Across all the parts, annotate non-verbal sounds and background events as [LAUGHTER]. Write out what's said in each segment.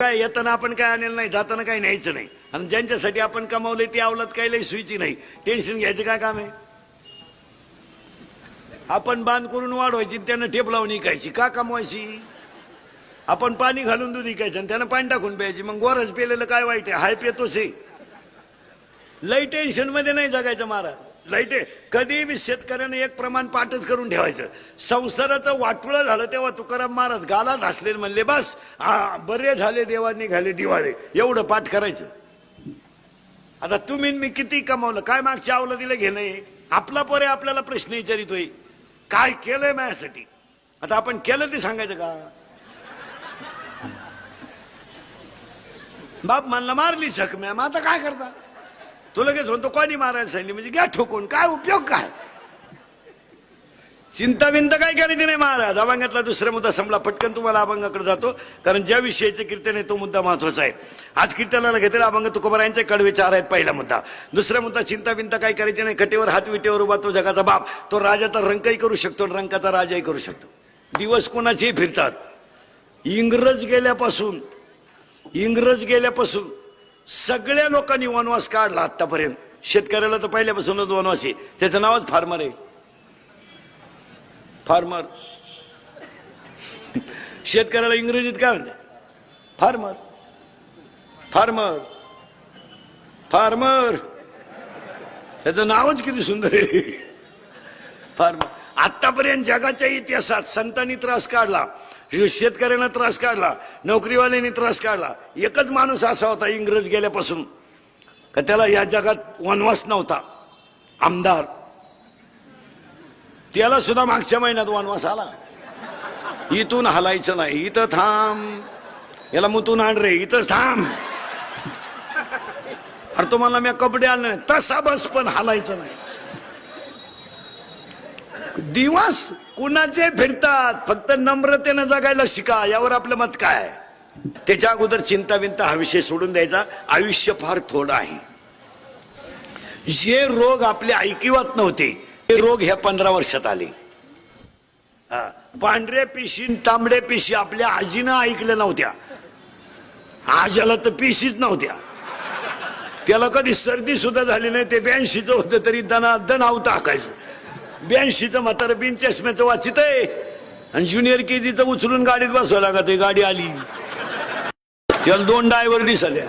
काय येताना आपण काय आणलं नाही जाताना काही न्यायचं नाही. आणि ज्यांच्यासाठी आपण कमावले ती आवलात काही लई सुईची नाही. टेन्शन घ्यायचं काय काम आहे? आपण बांध करून वाढवायची आणि ठेप लावून इकायची का कमवायची? आपण पाणी घालून दूध इकायचं आणि त्यांना पाणी टाकून प्यायची. मग गोरस पेलेलं काय वाईट आहे? हाय पेतोच आहे. लई टेन्शनमध्ये नाही जगायचं महाराज. लाइट. आहे कधीही शेतकऱ्याने एक प्रमाण पाठच करून ठेवायचं. संसाराचं वाटुळं झालं तेव्हा तुकाराम महाराज गाला घासले म्हणले बस हा बरे झाले देवांनी घाले दिवाळे. एवढं पाठ करायचं. आता तुम्ही मी किती कमावलं? काय मागच्या आवलं दिलं घेणं आपला पोरे आपल्याला प्रश्न विचारितोय. काय केलंय माझ्यासाठी? आता आपण केलं ते सांगायचं का? बाप म्हणला मारली झक मग आता काय करता? तो लगेच म्हणतो कोणी मारायला सांगितली? म्हणजे घ्या ठोकून काय उपयोग काय? चिंता विंता काय करायची नाही महाराज. अभंगातला दुसरा मुद्दा संपला पटकन तुम्हाला अभंगाकडे जातो कारण ज्या विषयाचे कीर्तन आहे तो मुद्दा महत्त्वाचा आहे. आज कीर्तनाला घेतलेला अभंग तुकोबरायांचे कडवे चार आहेत पहिला मुद्दा. दुसरा मुद्दा चिंता विंता काय करायची नाही कटेवर हात विटेवर उभा तो जगाचा बाप. तो राजाचा रंकही करू शकतो रंकाचा राजाही करू शकतो. दिवस कोणाचेही फिरतात. इंग्रज गेल्यापासून इंग्रज गेल्यापासून सगळ्या लोकांनी वनवास काढला आतापर्यंत शेतकऱ्याला तर पहिल्यापासूनच वनवास आहे. त्याचं नावच फार्मर आहे. फार्मर. शेतकऱ्याला इंग्रजीत काय म्हणते फार्मर. फार्मर. फार्मर. त्याचं नावच किती सुंदर आहे. फार्मर. आत्तापर्यंत जगाच्या इतिहासात संतांनी त्रास काढला शेतकऱ्यांना त्रास काढला नोकरीवाल्यांनी त्रास काढला. एकच माणूस असा होता इंग्रज गेल्यापासून का त्याला या जगात वनवास नव्हता. आमदार. त्याला सुद्धा मागच्या महिन्यात वनवास आला. इथून हलायचं नाही इथं थांब. याला मुतून आण रे इथंच थांब. अरे तुम्हाला मी कपडे आणले नाही तसा बस पण हलायचं नाही. दिवस कुणाचे फिरतात फक्त नम्रतेनं जगायला शिका यावर आपलं मत काय? त्याच्या अगोदर चिंता विंता हा विषय सोडून द्यायचा. आयुष्य फार थोडं आहे. जे रोग आपल्या ऐकिवात नव्हते ते रोग ह्या पंधरा वर्षात आले. हा. पांढऱ्या पिशी तांबडे तांबड्या पिशी आपल्या आजीनं ऐकल्या नव्हत्या. आजाला तर पिशीच नव्हत्या. त्याला कधी सर्दी सुद्धा झाली नाही ते ब्याऐंशीचं होतं तरी दना दन आवतं हाकायचं. ब्याऐंशीचं म्हातारं बिन चष्म्याचं वाचित आहे आणि ज्युनियर केजीचं उचलून गाडीत बसवा लागत आहे गाडी आली. त्याला दोन डायव्हर दिसल्या.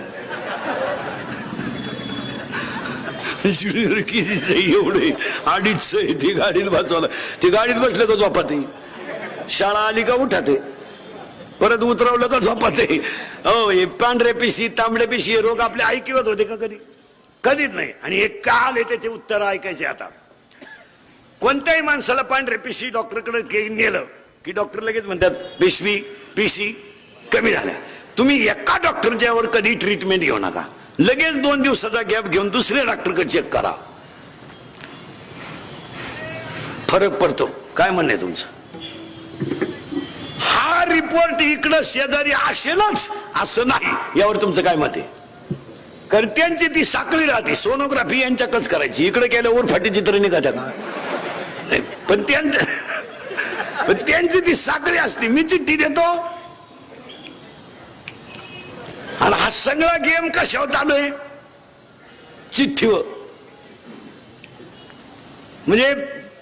ज्युनियर केजीचं एवढे अडीचशे आहे ते गाडीत बसवायला ते गाडीत बसलं का झोपात शाळा आली का उठाते परत उतरवलं का झोपात हो हे पांढरे पिशी तांबडे पिशी हे रोग आपले ऐकिवत होते का कधी? कधीच नाही. आणि हे काल आहे त्याचे उत्तर ऐकायचे आता. कोणत्याही माणसाला पांढरे पिशी डॉक्टरकडे नेलं की डॉक्टर लगेच म्हणतात पिशवी पिशी कमी झाल्या. तुम्ही एका डॉक्टरच्यावर कधी ट्रीटमेंट घेऊ नका. लगेच दोन दिवसाचा गॅप घेऊन दुसऱ्या डॉक्टरकडे चेक करा. फरक पडतो. काय म्हणणे तुमचं? हा रिपोर्ट इकडं शेजारी असेलच असं नाही. यावर तुमचं काय मत आहे? कारण त्यांची ती साखळी राहते. सोनोग्राफी यांच्याकच करायची. इकडे केल्यावर उरफाटी चित्र निघात्या का पण त्यांचं पण त्यांची ती साखळी असते. मी चिठ्ठी देतो. आणि हा सगळा गेम कशावर चालू आहे? चिठ्ठीवर. म्हणजे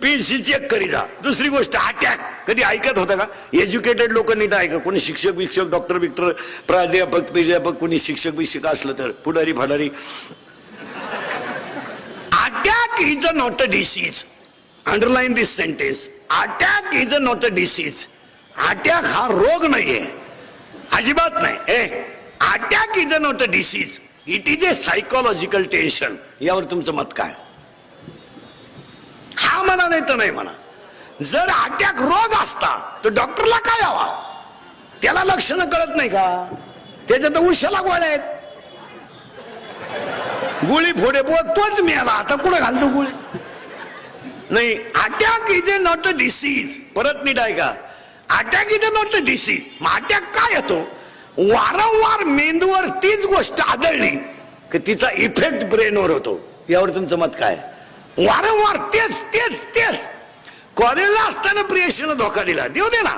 पीसी चेक करी जा. दुसरी गोष्ट अटॅक कधी ऐकत होता का? एज्युकेटेड लोक नीट ऐका. कोणी शिक्षक विक्षक डॉक्टर बिक्टर प्राध्यापक प्राध्यापक कोणी शिक्षक बिक्षक असलं तर. पुढारी फडारी. Attack is a not a disease underline this sentence attack is a not a disease attack हा रोग नाहीये. अजिबात नाही. A attack is a not a disease it is a psychological tension यावर तुमचं मत काय? हा म्हणा नाही तर नाही म्हणा. जर अटॅक रोग असता तर डॉक्टरला काय हवा? त्याला लक्षणं कळत नाही का? त्याच्या तर उशाला गोळ्या आहेत. गोळी फोडे बोल तोच मिळाला आता कुठं घालतो गोळी? नाही attack is a not a disease परत नीट ऐका का? Attack is a not a disease मग अटॅक काय येतो? वारंवार मेंदूवर तीच गोष्ट आदळली की तिचा इफेक्ट ब्रेनवर होतो. यावर तुमचं मत काय? वारंवार तेच तेच तेच. कॉलेजला असताना प्रियशीनं धोका दिला. देऊ दे ना.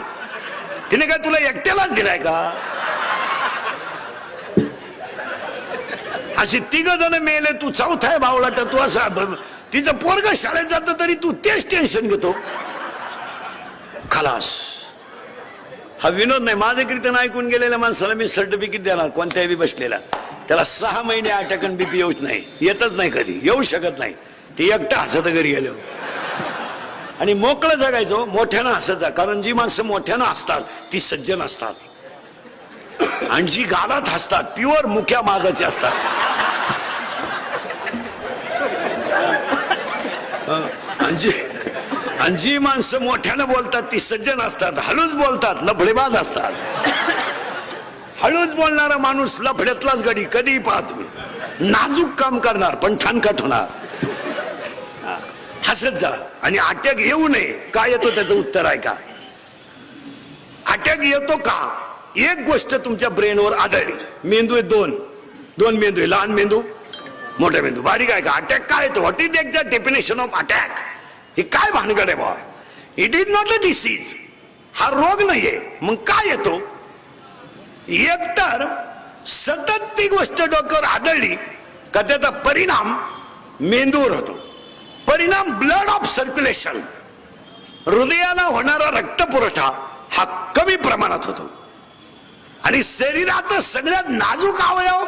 तिने काय तुला एकट्यालाच दिलाय का? अशी तिघ जण मेले तू चौथा आहे भावलाट तू असा तिचं पोरग शाळेत जात तरी तू तेच टेन्शन घेतो. खलास. हा विनोद नाही. माझं कीर्तन ऐकून गेलेल्या माणसाला मी सर्टिफिकेट देणार कोणत्याही बी बसलेला. त्याला सहा महिने अटॅक बीपी येऊच नाही. येतच नाही कधी. येऊ शकत नाही. ते एकटा हसत घरी गेलो आणि मोकळं जगायचो मोठ्यानं हसायचा कारण जी माणसं मोठ्यानं हसतात ती सज्जन असतात. आणि जी गालात हसतात प्युअर मुख्या माजाची असतात हं. आणि जी आणि जी माणसं मोठ्यानं बोलतात ती सज्जन असतात हळूच बोलतात लफडेबाज असतात. हळूच बोलणारा माणूस लफड्यातलाच गडी कधीही पाहत नाजूक काम करणार पण ठाणकाट होणार. हसत जा आणि अटॅक येऊ नये. काय येतो त्याचं उत्तर आहे का अटॅक येतो का? एक गोष्ट तुमच्या ब्रेनवर आढळली. मेंदू आहे दोन. दोन मेंदू आहे. लहान मेंदू. मोठे मेंदू. बारीक आहे का? अटॅक काय? येतो what is the definition of attack हे काय भानगड आहे बॉ it is not a disease हा रोग नाहीये. मग काय येतो? एकतर सतत ती गोष्ट डोक्यावर आदळली का त्याचा परिणाम मेंदूवर होतो. परिणाम ब्लड ऑफ सर्क्युलेशन हृदयाला होणारा रक्तपुरवठा हा कमी प्रमाणात होतो. आणि शरीराचं सगळ्यात नाजूक अवयव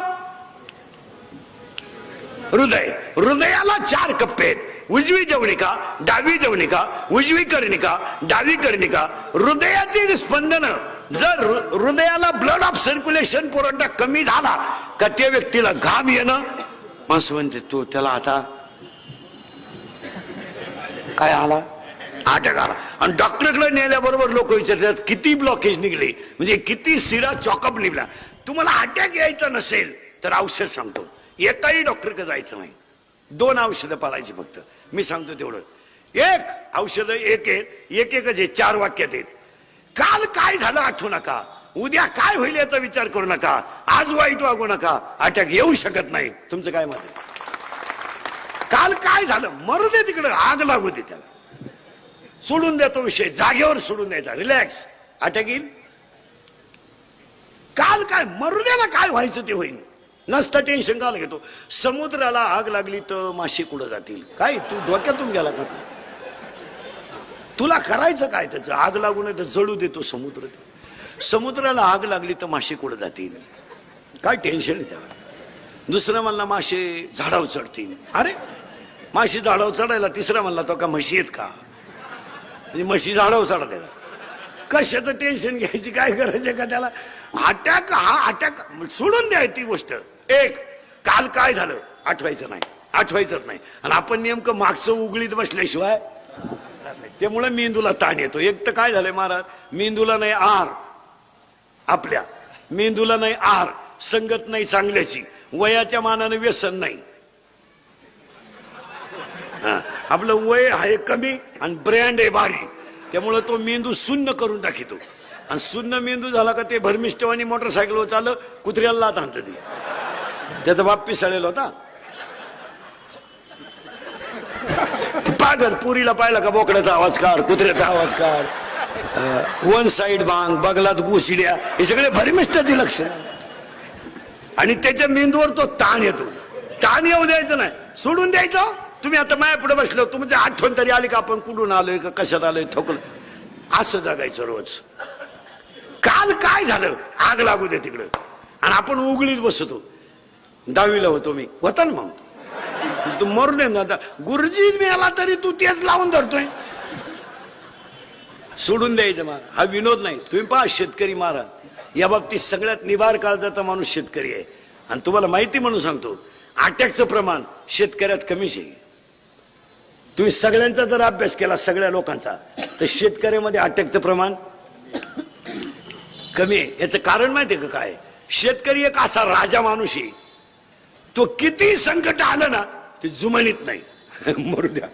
हृदय. हृदयाला चार कप्पे आहेत. उजवी जवनिका डावी जवनिका उजवी कर्णिका डावी कर्णिका. हृदयातील स्पंदन जर हृदयाला ब्लड ऑफ सर्क्युलेशन पुरवठा कमी झाला का त्या व्यक्तीला घाम येणं? माणसं म्हणते तो त्याला आता काय आला? अटॅक आला. आणि डॉक्टरकडे नेल्याबरोबर लोक विचारतात किती ब्लॉकेज निघले? म्हणजे किती सिरा चॉकअप निघला? तुम्हाला अटॅक यायचा नसेल तर औषध सांगतो. एकाही डॉक्टरकडे जायचं नाही. दोन औषधं पाळायची फक्त. मी सांगतो तेवढं. एक औषध एक एक एकच आहे चार वाक्यात आहेत. काल काय झालं आठवू नका. उद्या काय होईल याचा विचार करू नका. आज वाईट वागू नका. अटॅक येऊ शकत नाही. तुमचं काय मत आहे? काल काय झालं? मरू दे तिकडं. आग लागू दे त्याला. सोडून द्या तो विषय. जागेवर सोडून द्यायचा. रिलॅक्स अटॅक येईल. काल काय? मरू दे ना. काय व्हायचं ते होईल. नसतं टेन्शन काल घेतो. समुद्राला आग लागली तर मासे कुठं जातील? काय? तू डोक्यातून गेला का तू? तुला करायचं काय त्याचं? आग लागू नये तर जळू देतो समुद्र. समुद्राला आग लागली तर मासे कुठं जातील? काय टेन्शन आहे त्याला दुसरं म्हणला मासे झाडावर चढतील. अरे माशी झाडावर चढायला तिसरा म्हणला तो का म्हशी आहेत का? म्हणजे म्हशी झाडावर चढायला. कशाचं टेन्शन घ्यायची? काय करायचं आहे का त्याला? अटॅक हा अटॅक सोडून द्याय ती गोष्ट. एक काल काय झालं? आठवायचं नाही. आठवायचंच नाही. आणि आपण नेमकं मागचं उघडीत बसल्याशिवाय त्यामुळे मेंदूला ताण येतो. एक तर काय झालंय महाराज? मेंदूला नाही आर आपल्या. मेंदूला नाही आर संगत नाही चांगल्याची. वयाच्या मानाने व्यसन नाही. हा, आपलं वय आहे कमी आणि ब्रँड आहे भारी. त्यामुळं तो मेंदू शून्य करून टाकितो. आणि शून्य मेंदू झाला का ते भरमिष्टवानी मोटरसायकलवर चाललं कुत्र्याला लात आणतं ते. त्याचा बाप पिसाळलेला होता. पागल पुरीला पाहिला का बोकड्याचा आवाज काढ कुत्र्याचा आवाज काढ. वन साइड बांग बगलात गुशिड्या हे सगळे भरमिष्टाचे लक्ष. आणि त्याच्या मेंदूवर तो ताण येतो. ताण येऊ द्यायचं नाही. सोडून द्यायचं. तुम्ही आता माया पुढे बसलो तुमची आठवण तरी आली का? आपण कुठून आलोय का? कशात आलोय? ठोकलं असं जगायचं रोज. काल काय झालं? आग लागू दे तिकडं. आणि आपण उघडीत बसतो. दहावीला होतो मी. होता ना मग. तू मरू दे ना आता. गुरुजी मिळाला तरी तू तेच लावून धरतोय. सोडून द्यायचं मला. हा विनोद नाही. तुम्ही पहा शेतकरी महाराज. या बाबतीत सगळ्यात निभार काळजाचा माणूस शेतकरी आहे. आणि तुम्हाला माहिती म्हणून सांगतो. अटॅकचं प्रमाण शेतकऱ्यात कमीच आहे. तुम्ही सगळ्यांचा जर अभ्यास केला सगळ्या लोकांचा तर शेतकऱ्यामध्ये अटॅकचं प्रमाण कमी आहे. याचं कारण माहितीये का काय? शेतकरी एक असा राजा माणूस आहे. तो किती संकट आलं ना ते जुमनीत नाही. [LAUGHS] मरू द्या.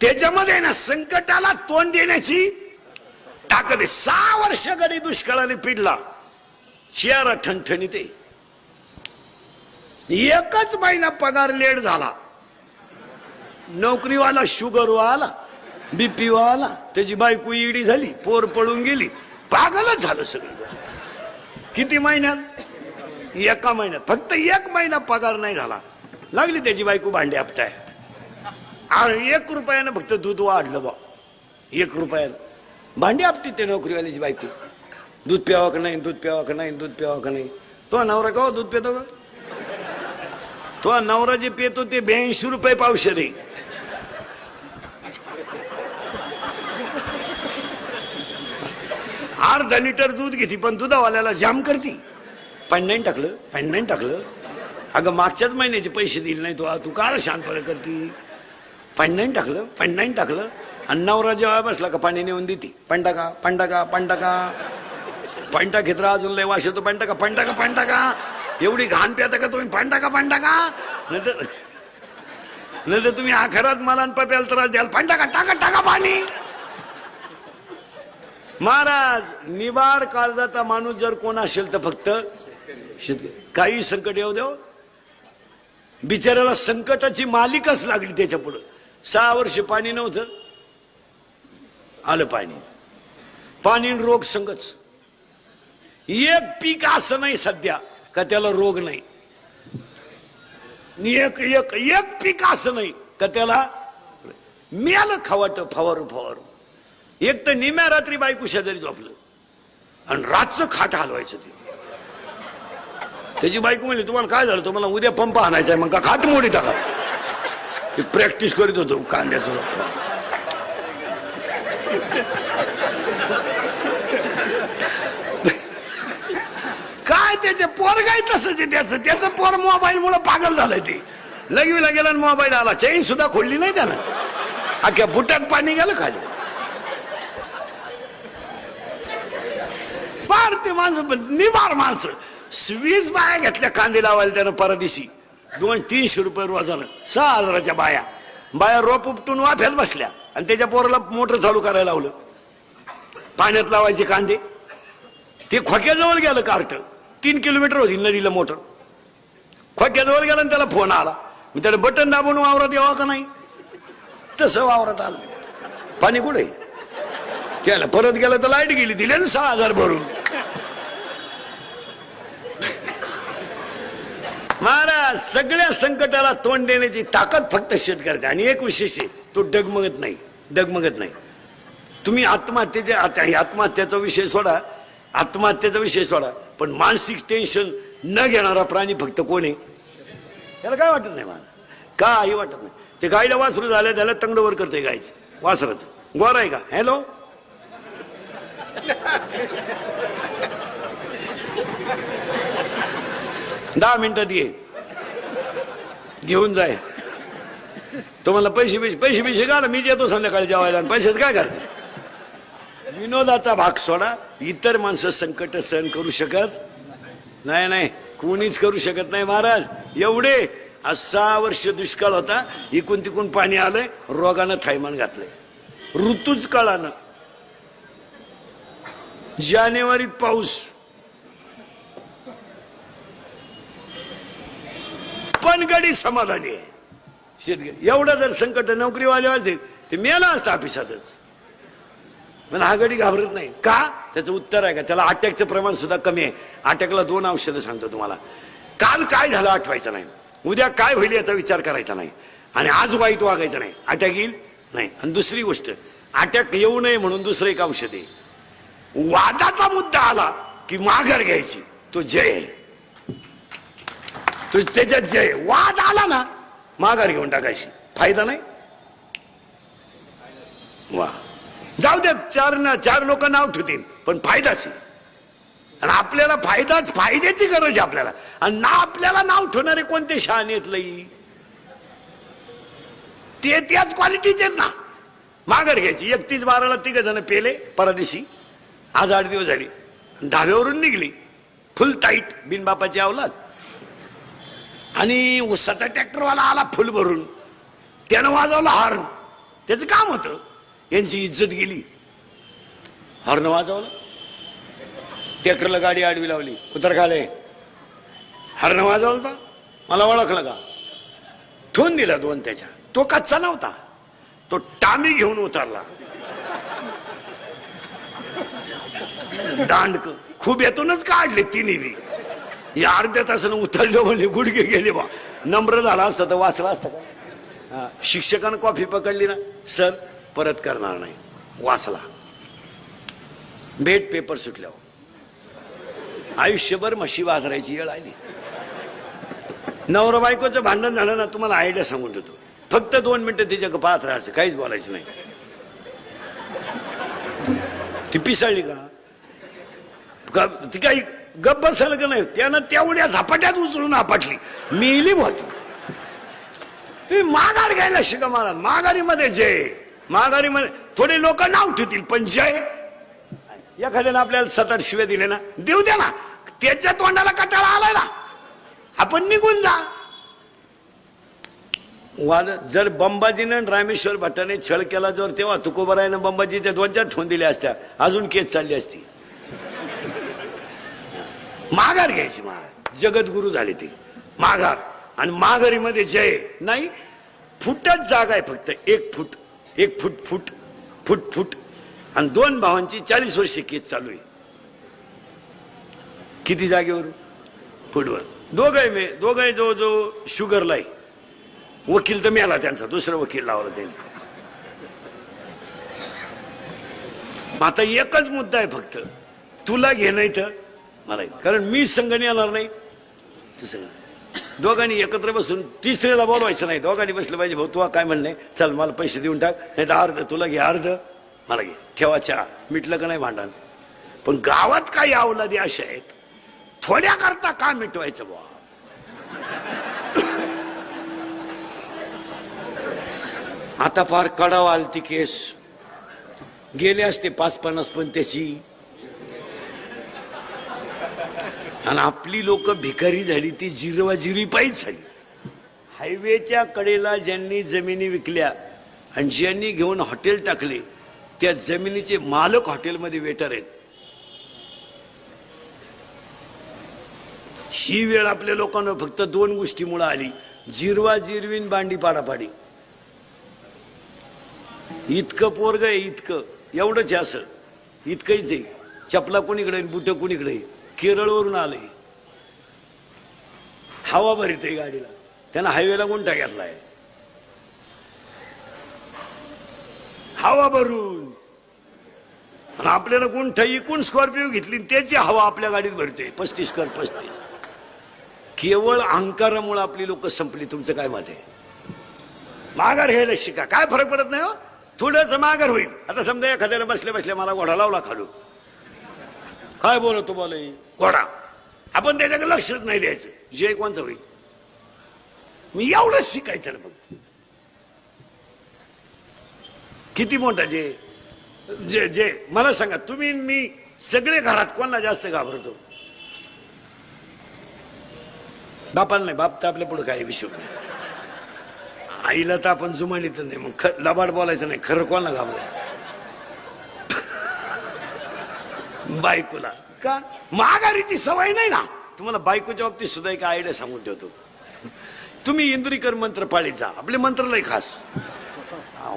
त्याच्यामध्ये ना संकटाला तोंड देण्याची ताकद आहे. सहा वर्ष गडी दुष्काळाने पिडला. चियारा ठणठणीत आहे. एकच महिना पगार लेट झाला. नोकरीवाला शुगरवाला बीपी आला त्याची बायको इडी झाली पोर पळून गेली. पागलच झालं सगळं. किती महिन्यात? एका महिन्यात फक्त एक महिना पगार नाही झाला. लागली त्याची बायको भांडी आपटाय. आणि एक रुपयानं फक्त दूध वाढलं बा एक रुपयानं. भांडी आपटी ते नोकरीवाल्याची बायको. दूध प्यावा का नाही दूध प्यावा का नाही दूध प्यावा का नाही. तो नवरा का दूध पितो का तो नवरा जे पितो ते ब्याऐंशी रुपये पावशे रे अर्धा लिटर दूध घेते पण दुधावाल्याला जाम करती. पाणी टाकलं? पाणी नाही टाकलं? अगं मागच्याच महिन्याचे पैसे दिले नाही तू तू का शांतपणे करती? पाणी नाही टाकलं? पाणी नाही टाकलं? आणि नवरा जेव्हा बसला का पाणी नेऊन देते? पाणी टाका पाणी टाका पाणी टाका. टाकीत राहा अजून लय वाश येतो. पाणी टाका पाणी टाका टाका. एवढी घाण प्याता का तुम्ही? पाणी टाका पाणी टाका. नंतर नंतर तुम्ही आखरात मला पप्याला त्रास द्याल. पाणी टाका टाका टाका पाणी. महाराज निवार काळजाचा माणूस जर कोण असेल तर फक्त शेतकरी काही संकट येऊ देव. बिचाऱ्याला संकटाची मालिकच लागली त्याच्या पुढं सहा वर्ष पाणी नव्हतं. आलं पाणी. पाणी आणि रोग संगच. एक पीक असं नाही सध्या का त्याला रोग नाही. एक एक एक पीक असं नाही का त्याला मिळालं खवाट फवारू फवारू. एक तर निम्या रात्री बायको शेजारी झोपलं. आणि रातचं खाट हलवायचं ते. त्याची बायको म्हणली तुम्हाला काय झालं? तुम्हाला उद्या पंप आणायचा आहे मग का खाट मोडी टाका. ते प्रॅक्टिस करीत होतो कांद्याचं काय त्याचे पोर काय तसंच आहे त्याचं? त्याचं पोर मोबाईल मुळे पागल झालंय ते. लगवीला गेला मोबाईल आला. चैन सुद्धा खोलली नाही त्यानं. अख्या बुटात पाणी गेलं खाली. पार ते माणसं पण निवार माणसं. वीस बाया घेतल्या कांदे लावायला त्यानं परदिशी. दोन तीनशे रुपये रोजानं सहा हजाराच्या बाया. बाया रोप उपटून वाफ्यात बसल्या. आणि त्याच्या पोराला मोटर चालू करायला लावलं. पाण्यात लावायचे कांदे. ते खोक्याजवळ गेलं कार्ट. तीन किलोमीटर होती नदीला मोटर. खोक्याजवळ गेलं आणि त्याला फोन आला. मी त्याला बटन दाबून वावरात यावा का नाही? तसं वावरात आलं. पाणी कुठे? त्याला परत गेलं तर लाइट गेली. दिले ना सहा हजार भरून. महाराज सगळ्या संकटाला तोंड देण्याची ताकद फक्त शेतकऱ्याची. आणि एक विशेष आहे तो डगमगत नाही डगमगत नाही. तुम्ही आत्महत्येचे आत्महत्याचा विषय सोडा आत्महत्येचा विषय सोडा पण मानसिक टेन्शन न घेणारा प्राणी फक्त कोण आहे? त्याला काय वाटत नाही मला? काही वाटत नाही. ते गायला वासरू झालं त्याला तंगडवर करते गायचं वासराचं. गोर आहे का? हॅलो दहा मिनिटात ये घेऊन जाय. तुम्हाला पैसे पैसे पैसे पैसे घाला मी येतो संध्याकाळी जेवायला. पैशात काय करते विनोदाचा भाग सोडा. इतर माणसं संकट सहन करू शकत नाही नाही. कोणीच करू शकत नाही महाराज. एवढे आज सहा वर्ष दुष्काळ होता. इकून तिकून पाणी आलंय. रोगानं थायमान घातलंय. ऋतूच काळानं. जानेवारीत पाऊस. पण गडी समाधानी आहे. शेतकरी एवढं जर संकट नोकरीवाले असतील ते मेला असतं ऑफिसातच. पण हा गडी घाबरत नाही. का? त्याचं उत्तर आहे का? त्याला अटॅकचं प्रमाण सुद्धा कमी आहे. अटॅकला दोन औषधं सांगतो तुम्हाला. काल काय झालं आठवायचं नाही. उद्या काय होईल याचा विचार करायचा नाही. आणि आज वाईट वागायचं नाही. अटॅक येईल? नाही. आणि दुसरी गोष्ट अटॅक येऊ नये म्हणून दुसरं एक औषध आहे. वादाचा मुद्दा आला की माघार घ्यायची. तो जय आहे. तो त्याच्यात जे वाद आला ना माघार घेऊन टाकायची. फायदा नाही? वा. जाऊ द्या चार ना चार लोक नाव ठेवतील पण फायदाच आणि आपल्याला फायदाच फायद्याची गरज आहे आपल्याला. आणि ना आपल्याला नाव ठेवणारे कोणते शहाणे लई? ते त्याच क्वालिटीचे आहेत ना. माघार घ्यायची. एकतीस बाराला तिघ जण पेले परदेशी. आज आठ दिवस झाले. धाब्यावरून निघली. फुल टाईट बिनबापाची अवलाद आणि उसाचा ट्रॅक्टरवाला आला फुल भरून. त्यानं वाजवला हॉर्न. त्याचं काम होतं. यांची इज्जत गेली. हॉर्न वाजवलं. ट्रॅक्टरला गाडी आडवी लावली. उतर खाले. हॉर्न वाजवलं तर मला ओळखलं का? ठेवून दिला दोन त्याच्या. तो कच्चा नव्हता. तो टामी घेऊन उतरला. दांडक. खूप येतूनच काढले तिन्ही बी. या अर्ध्या तासानं उतरलो म्हणजे गुडघे गेले बा. नम्र झाला असतं तर वाचला असतं का? हा, शिक्षकानं कॉफी पकडली ना? सर परत करणार नाही. वाचला. भेट पेपर सुटल्यावर. आयुष्यभर म्हशी वाजरायची वेळ आली. नवरा बायकोचं भांडण झालं ना तुम्हाला आयडिया सांगून देतो. फक्त दोन मिनिटं तिच्या पाहत राहायचं काहीच बोलायचं नाही. ती पिसाळली का ती काही गप्प सलग नाही. त्यानं तेवढ्या झपाट्यात उचलून आपटली. मिली होती ती माघार घ्यायला शिका मला. माघारीमध्ये जय माघारीमध्ये थोडे लोक नाव ठेवतील पण जय एखाद्यानं आपल्याला सतत शिवे दिले ना देऊ द्या ना. त्याच्या तोंडाला कटाळा आलाय ना. आपण निघून जा. वाद जर बंबाजीनं आणि रामेश्वर भट्टाने छळ केला जर तेव्हा तुकोबरायनं बंबाजीच्या ध्वजात ठेवून दिल्या असत्या. अजून केस चालली असती. माघार घ्यायची महाराज. जगद्गुरु झाले ते. माघार. आणि माघारीमध्ये जय. नाही फुटच जागा आहे फक्त. एक फूट. एक फूट फूट फूट फूट. आणि दोन भावांची चाळीस वर्ष केस चालू आहे. किती जागेवर फुटवर. दोघं मे दोघं जो जो शुगरला आहे. वकील तर मिळाला त्यांचा. दुसरा वकील लावला त्यांनी. मग आता एकच मुद्दा आहे फक्त. तुला घे नाही तर मला कारण मी संघाने येणार नाही. तसं दोघांनी एकत्र बसून तिसऱ्याला बोलवायचं नाही. दोघांनी बसलं पाहिजे भाऊ तुला काय म्हणणे? चल मला पैसे देऊन टाक. नाही तर अर्ध तुला घे अर्ध. मला घे. ठेवा चहा. मिटलं का नाही भांडण? पण गावात काही अवलादी अशा आहेत. थोड्या करता का मिटवायचं बुवा? आता फार कडाव आलती केस. गेले असते पाच पन्नास पण त्याची. आणि आपली लोक भिकारी झाली ती जिरवाजिरी पायीच झाली. हायवेच्या कडेला ज्यांनी जमिनी विकल्या आणि ज्यांनी घेऊन हॉटेल टाकले त्या जमिनीचे मालक हॉटेलमध्ये वेटर आहेत. ही वेळ आपल्या लोकांना फक्त दोन गोष्टीमुळे आली. जिरवा जिरवीन बांडी पाडापाडी. इतकं पोरग आहे इतकं. एवढंच असं. इतकंच आहे. चपला कोणीकडे बुट कोणीकडे? केरळवरून आले. हवा भरीत आहे गाडीला. त्यानं हायवेला गुंठा घेतलाय. हवा भरून. आणि आपल्याला गुंठा इकून स्कॉर्पिओ घेतली त्याची हवा आपल्या गाडीत भरते. पस्तीस कर पस्तीस. केवळ अहंकारामुळे आपली लोक संपली. तुमचं काय मत आहे? माघार घ्यायला शिका. काय फरक पडत नाही हो? थोडंच माघार होईल. आता समजा एखाद्याला बसल्या बसल्या मला घोडा लावला खालू काय बोलतो बोले? घोडा आपण त्याच्याकडे लक्षच नाही द्यायचं. जे कोणचं होईल. मी एवढंच शिकायचं ना किती मोठा जे जे जे मला सांगा तुम्ही मी सगळे घरात कोणाला जास्त घाबरतो? बापाला नाही बाप तर आपल्या पुढे काही विषय नाही. आईला तर आपण जुमानीत नाही मग ख लबाड बोलायचं नाही खरं कोणाला घाबरत? बायकोला. का? माघारीची सवय नाही ना. तुम्हाला बायकोच्या बाबतीत सुद्धा एक आयडिया सांगून ठेवतो. तुम्ही इंद्रिकर मंत्र पाळीचा आपले मंत्र लय खास.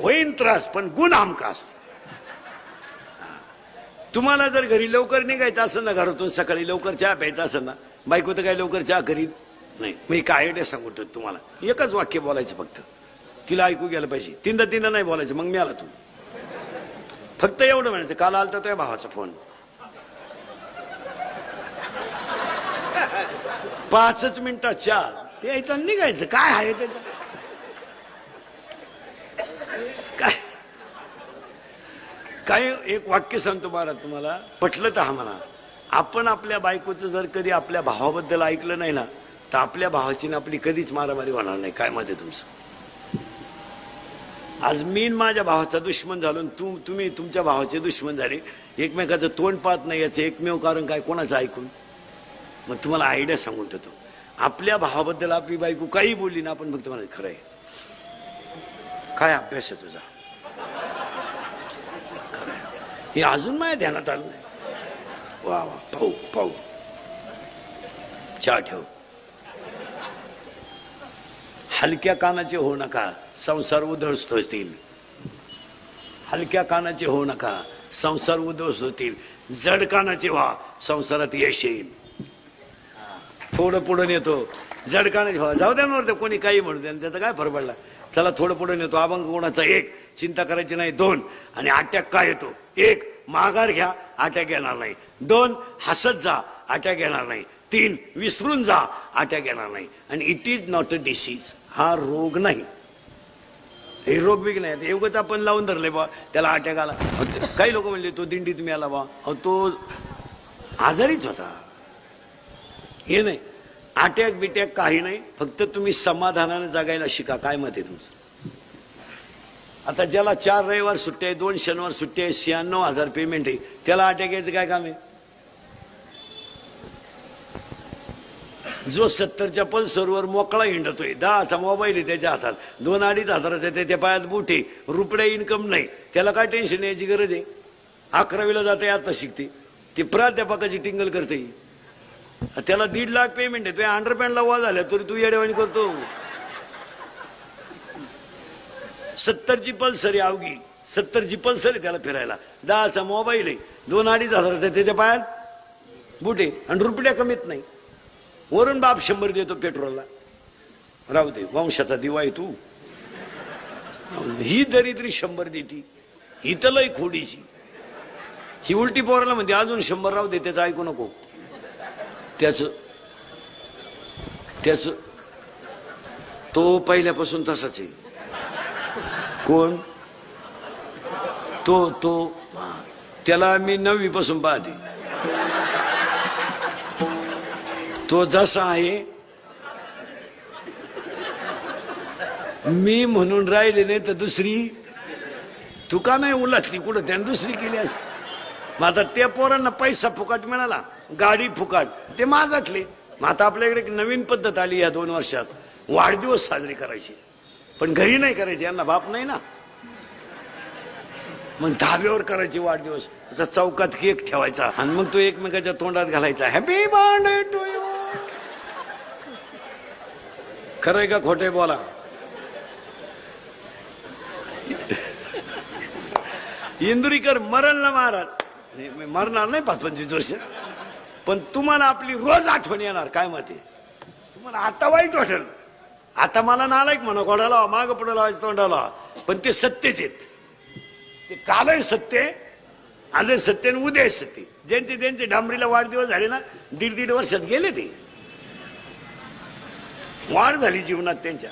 होईन त्रास पण गुण हमखास तुम्हाला जर घरी लवकर निघायचं असेल ना घरातून सकाळी लवकर चहा प्यायचा असेल ना बायको तर काय लवकर चहा करीत नाही. मी एक आयडिया सांगू ठेवतो तुम्हाला. एकच वाक्य बोलायचं फक्त. तिला ऐकू गेलं पाहिजे. तीनदा तीनदा नाही बोलायचं मग मी आला तू. फक्त एवढं म्हणायचं काल आलता तुझ्या भावाचा फोन पाचच मिनिटात चहा प्यायचा निघायचं. काय आहे त्याचं काय? काय एक वाक्य सांगतो महाराज तुम्हाला. पटलं तर हा म्हणा आपण आपल्या बायकोचं जर कधी आपल्या भावाबद्दल ऐकलं नाही ना तर आपल्या भावाची ना आपली कधीच मारामारी होणार नाही. काय मत आहे तुमचं? आज मी माझ्या भावाचा दुश्मन झालो आणि तू तुम्ही तुमच्या भावाचे दुश्मन झाले. एकमेकाचं तोंड पाहत नाही याचं एकमेव कारण काय? कोणाचं ऐकून? मग तुम्हाला आयडिया सांगून ठेवतो आपल्या भावाबद्दल आपली बायको काही बोलली ना आपण फक्त मला खरं आहे. काय अभ्यास आहे तुझा? खरं आहे. हे अजून माझ्या ध्यानात आलं नाही. वा वा. पाहू पाहू. चहा ठेव. हलक्या कानाचे होऊ नका. संसार उधळस्त होतील हलक्या कानाचे होऊ नका. संसार उद्धवस्त होतील जड कानाचे व्हा. संसारात यश येईल थोडं पुढं नेतो. जडकाने जाऊ द्या ना कोणी काही म्हणू द्या. त्याचा काय फरक पडला? चला थोडं पुढे नेतो. अभंग कोणाचा? एक. चिंता करायची नाही. दोन. आणि अटॅक काय येतो? एक. माघार घ्या. अटॅक येणार नाही. दोन. हसत जा. अटॅक येणार नाही. तीन. विसरून जा. अटॅक येणार नाही. आणि it is not a disease हा रोग नाही. हे रोग बिग नाही. आता एवढंच आपण लावून धरले बा त्याला अटॅक आला. काही लोक म्हणले तो दिंडीत मिळाला बा तो आजारीच होता. हे नाही. अटॅक बिटॅक काही नाही. फक्त तुम्ही समाधानाने जगायला शिका. काय मत आहे तुमचं? आता ज्याला चार रविवार सुट्टी आहे दोन शनिवार सुट्टी आहे शहाण्णव हजार पेमेंट आहे त्याला अटॅक यायचं काय काम आहे? जो सत्तरच्या पल्सरवर मोकळा हिंडतोय दहाचा मोबाईल आहे त्याच्या हातात दोन अडीच हजाराचा त्याच्या पायात बूट आहे रुपया इन्कम नाही त्याला काय टेन्शन यायची गरज आहे? अकरावीला जाते आता शिकते. ती प्राध्यापकाची टिंगल करते. त्याला दीड लाख पेमेंट आहे. तुझ्या अंडरपॅन्टला वा झाल्या तरी तू येडेवाणी करतो. सत्तरची पल्सर आहे अवघी. सत्तरची पल्सर आहे त्याला फिरायला. दहाचा मोबाईल आहे. दोन अडीच हजाराचा त्याच्या पायात. बुटे. आणि रुपया कमीत नाही. वरून बाप शंभर देतो पेट्रोलला राहू दे वंशाचा दिवा आहे तू. ही दरिद्री शंभर देती. ही तर लय खोडीची ही उलटी पोराला म्हणते अजून शंभर राहू दे त्याचं ऐकू नको. त्याचं त्याच तो पहिल्यापासून तसाच आहे. कोण? तो तो त्याला मी नववीपासून पाहते. तो जसा आहे मी म्हणून राहिले नाही तर दुसरी तू का नाही उलटली कुठं? त्यानं दुसरी केली असती. मग आता त्या पोरांना पैसा फुकट मिळाला गाडी फुकट. ते माझाटले मग आता आपल्याकडे एक नवीन पद्धत आली या दोन वर्षात. वाढदिवस साजरी करायची. पण घरी नाही करायची यांना बाप नाही ना? मग धाब्यावर करायची वाढदिवस. आता चौकात केक ठेवायचा आणि मग तो एकमेकाच्या तोंडात घालायचा. हॅपी बर्थडे टू यू खरंय का खोटे बोला? इंदुरीकर मरण ना महाराज. मरणार नाही पाच पंचवीस वर्ष. पण तुम्हाला आपली रोज आठवण येणार काय आहे तुम्हाला आता वाईट वाटेल. आता मला नालायक म्हणा कोणाला माग पुढे लावायचं तोंडाला पण ते सत्यच आहेत. ते कालही सत्य आजही सत्य आणि उद्या सत्य ज्यांचे ज्यांचे डांबरीला वाढदिवस झाले ना दीड दीड वर्षात गेले ते. वाढ झाली जीवनात त्यांच्या.